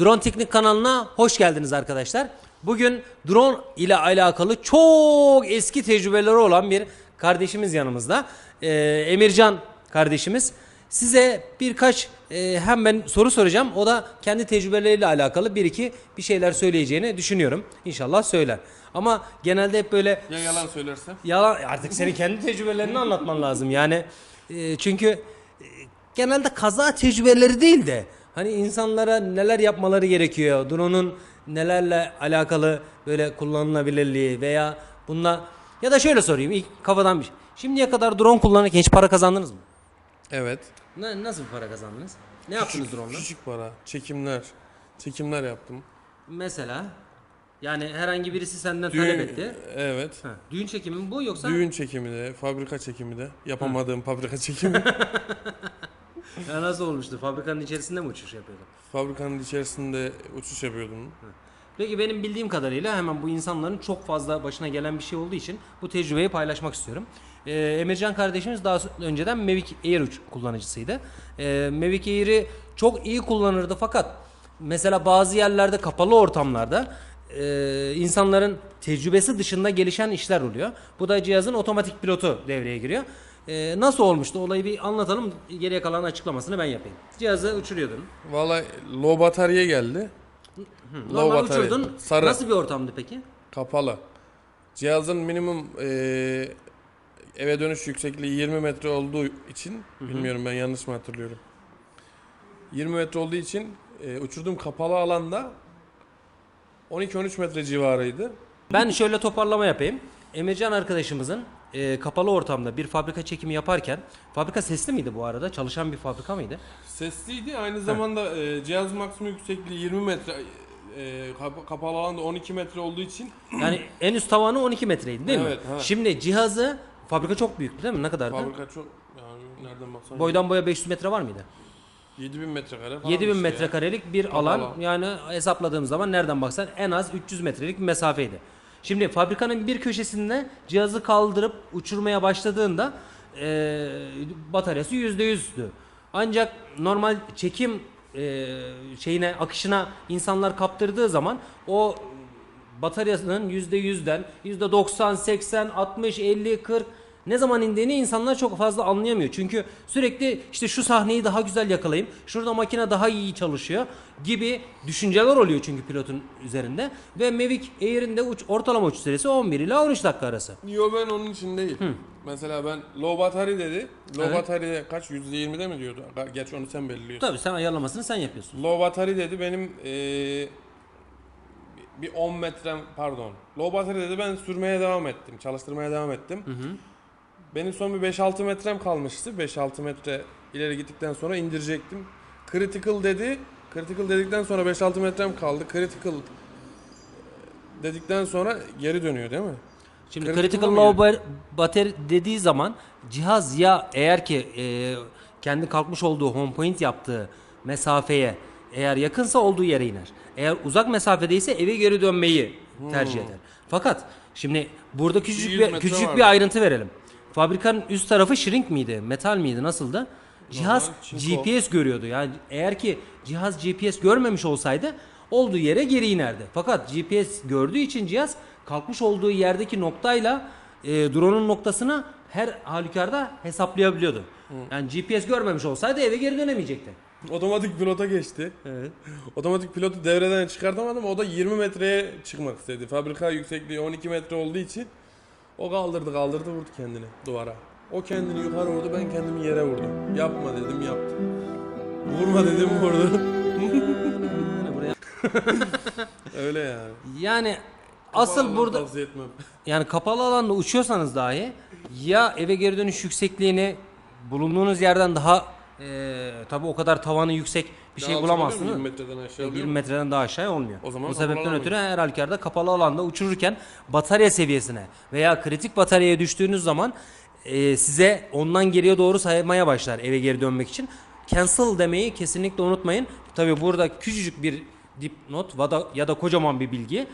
Drone Teknik kanalına hoş geldiniz arkadaşlar. Bugün drone ile alakalı çok eski tecrübeleri olan bir kardeşimiz yanımızda. Ee, Emircan kardeşimiz. Size birkaç e, hem ben soru soracağım. O da kendi tecrübeleriyle alakalı bir iki bir şeyler söyleyeceğini düşünüyorum. İnşallah söyler. Ama genelde hep böyle Ya yalan söylersem? Yalan artık senin kendi tecrübelerini anlatman lazım. Yani e, çünkü e, genelde kaza tecrübeleri değil de hani insanlara neler yapmaları gerekiyor. Drone'un nelerle alakalı böyle kullanılabilirliği veya bununla ya da şöyle sorayım ilk kafadan bir şey. Şimdiye kadar drone kullanırken hiç para kazandınız mı? Evet. Ne, nasıl bir para kazandınız? Ne yaptınız drone'la? Küçük para. Çekimler. Çekimler yaptım. Mesela yani herhangi birisi senden talep etti. Evet. Ha, düğün çekimi mi bu yoksa? Düğün çekimi de, fabrika çekimi de. Yapamadığım fabrika çekimi. Ya nasıl olmuştu? Fabrikanın içerisinde mi uçuş yapıyordun? Fabrikanın içerisinde uçuş yapıyordum. Peki benim bildiğim kadarıyla hemen bu insanların çok fazla başına gelen bir şey olduğu için bu tecrübeyi paylaşmak istiyorum. Ee, Emircan kardeşimiz daha önceden Mavic Air uç kullanıcısıydı. Ee, Mavic Air'i çok iyi kullanırdı fakat mesela bazı yerlerde kapalı ortamlarda e, insanların tecrübesi dışında gelişen işler oluyor. Bu da cihazın otomatik pilotu devreye giriyor. Ee, nasıl olmuştu olayı bir anlatalım geriye kalan açıklamasını ben yapayım. Cihazı uçuruyordun. Vallahi low batarya geldi. Low Normal batarya. uçurdun. Sarı. Nasıl bir ortamdı peki? Kapalı. Cihazın minimum eee, eve dönüş yüksekliği 20 metre olduğu için bilmiyorum ben yanlış mı hatırlıyorum. 20 metre olduğu için eee, uçurduğum kapalı alanda 12-13 metre civarıydı. Ben şöyle toparlama yapayım. Emircan arkadaşımızın e, kapalı ortamda bir fabrika çekimi yaparken fabrika sesli miydi bu arada? Çalışan bir fabrika mıydı? Sesliydi. Aynı zamanda eee cihaz maksimum yüksekliği 20 metre kap- kapalı alanda 12 metre olduğu için Yani en üst tavanı 12 metreydi değil mi? Evet, ha. Şimdi cihazı fabrika çok büyüktü değil mi? Ne kadardı? fabrika çok yani nereden baksan Boydan boya 500 metre var mıydı? 7000 metrekare falan 7000 işte ya. metrekarelik bir Kapalı. alan yani hesapladığım zaman nereden baksan en az 300 metrelik bir mesafeydi. Şimdi fabrikanın bir köşesinde cihazı kaldırıp uçurmaya başladığında eee bataryası %100'dü. Ancak normal çekim eee, şeyine akışına insanlar kaptırdığı zaman o bataryasının %100'den %90, 80, 60, 50, 40 ne zaman indiğini insanlar çok fazla anlayamıyor. Çünkü sürekli işte şu sahneyi daha güzel yakalayayım, şurada makine daha iyi çalışıyor gibi düşünceler oluyor çünkü pilotun üzerinde. Ve Mavic Air'in de uç, ortalama uçuş süresi 11 ile 13 dakika arası. Yo ben onun için değil. Mesela ben low battery dedi. Low Evet. battery kaç %20'de mi diyordu? Geç onu sen belirliyorsun. Tabii sen ayarlamasını sen yapıyorsun. Low battery dedi benim eee, bir 10 metrem pardon. Low battery dedi ben sürmeye devam ettim. Çalıştırmaya devam ettim. Benim son bir 5-6 metrem kalmıştı. 5-6 metre ileri gittikten sonra indirecektim. Critical dedi. Critical dedikten sonra 5-6 metrem kaldı. Critical dedikten sonra geri dönüyor değil mi? Şimdi Critical critical low ba- battery dediği zaman cihaz ya eğer ki e, kendi kalkmış olduğu home point yaptığı mesafeye eğer yakınsa olduğu yere iner. Eğer uzak mesafedeyse eve geri dönmeyi tercih eder. Fakat şimdi burada küçücük 100 bir var. bir ayrıntı verelim. Fabrikanın üst tarafı shrink miydi? Metal miydi? Nasıldı? Cihaz çinko. GPS görüyordu. Yani eğer ki cihaz GPS görmemiş olsaydı olduğu yere geri inerdi. Fakat GPS gördüğü için cihaz kalkmış olduğu yerdeki noktayla e, drone'un noktasını her halükarda hesaplayabiliyordu. Yani GPS görmemiş olsaydı eve geri dönemeyecekti. Otomatik pilota geçti. Evet. Otomatik pilotu devreden çıkartamadım. O da 20 metreye çıkmak istedi. Fabrika yüksekliği 12 metre olduğu için o kaldırdı kaldırdı vurdu kendini duvara. O kendini yukarı vurdu ben kendimi yere vurdum. Yapma dedim yaptı. Vurma dedim vurdu. Öyle yani. Yani asıl burada Tavsiye etmem. yani kapalı alanda uçuyorsanız dahi ya eve geri dönüş yüksekliğini bulunduğunuz yerden daha e, tabi o kadar tavanı yüksek bir şey Daha bulamazsınız. 20 metreden aşağı 20 oluyor mu? metreden daha aşağı olmuyor. O zaman Bu sebepten ötürü her halükarda kapalı alanda uçururken batarya seviyesine veya kritik bataryaya düştüğünüz zaman e, size ondan geriye doğru saymaya başlar eve geri dönmek için. Cancel demeyi kesinlikle unutmayın. Tabi burada küçücük bir dipnot ya da kocaman bir bilgi.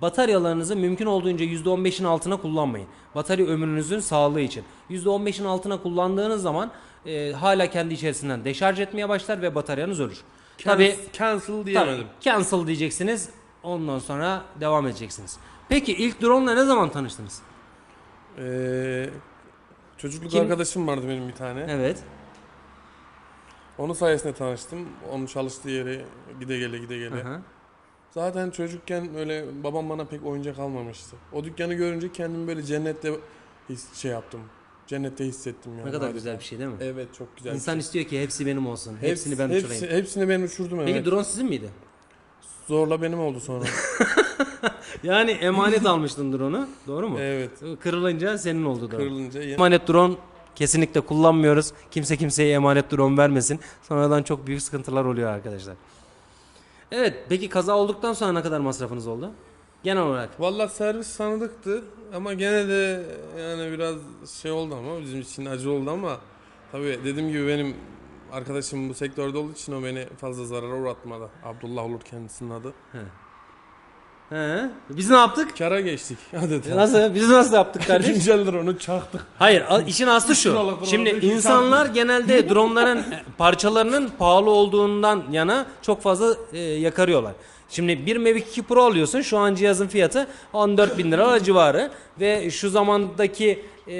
Bataryalarınızı mümkün olduğunca %15'in altına kullanmayın. Batarya ömrünüzün sağlığı için. %15'in altına kullandığınız zaman e, hala kendi içerisinden deşarj etmeye başlar ve bataryanız ölür. Tabii cancel diyemedim. Tabii, cancel diyeceksiniz. Ondan sonra devam edeceksiniz. Peki ilk drone'la ne zaman tanıştınız? Ee, çocukluk Kim? arkadaşım vardı benim bir tane. Evet. Onun sayesinde tanıştım. Onun çalıştığı yere gide gele gide gele. Hı hı. Zaten çocukken öyle babam bana pek oyuncak almamıştı. O dükkanı görünce kendimi böyle cennette his, şey yaptım. Cennette hissettim yani. Ne kadar güzel bir şey değil mi? Evet çok güzel. bir İnsan şey. istiyor ki hepsi benim olsun. Hepsini ben hepsi, uçurayım. Hepsini ben uçurdum evet. Peki drone sizin miydi? Zorla benim oldu sonra. Yani emanet almıştın drone'u. Doğru mu? evet. Kırılınca senin oldu drone. Kırılınca yeni- Emanet drone kesinlikle kullanmıyoruz. Kimse kimseye emanet drone vermesin. Sonradan çok büyük sıkıntılar oluyor arkadaşlar. Evet, peki kaza olduktan sonra ne kadar masrafınız oldu? Genel olarak. Valla servis sandıktı ama gene de yani biraz şey oldu ama bizim için acı oldu ama tabii dediğim gibi benim arkadaşım bu sektörde olduğu için o beni fazla zarara uğratmadı. Abdullah olur kendisinin adı. He. Biz ne yaptık? Kara geçtik adeta. Nasıl? Biz nasıl yaptık kardeş? İkinci eldir onu çaktık. Hayır, işin aslı şu. Şimdi insanlar genelde dronların e, parçalarının pahalı olduğundan yana çok fazla e, yakarıyorlar. Şimdi bir Mavic 2 Pro alıyorsun. Şu an cihazın fiyatı 14 bin lira civarı. Ve şu zamandaki e,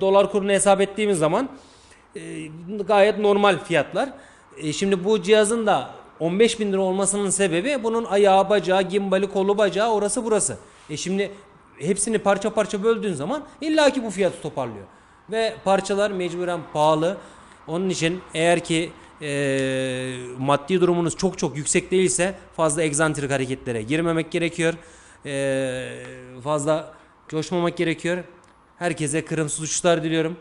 dolar kurunu hesap ettiğimiz zaman e, gayet normal fiyatlar. E, şimdi bu cihazın da 15 bin lira olmasının sebebi bunun ayağı, bacağı, gimbali, kolu, bacağı orası burası. E şimdi hepsini parça parça böldüğün zaman illaki bu fiyatı toparlıyor. Ve parçalar mecburen pahalı. Onun için eğer ki e, maddi durumunuz çok çok yüksek değilse fazla egzantrik hareketlere girmemek gerekiyor. E, fazla coşmamak gerekiyor. Herkese kırımsız uçuşlar diliyorum.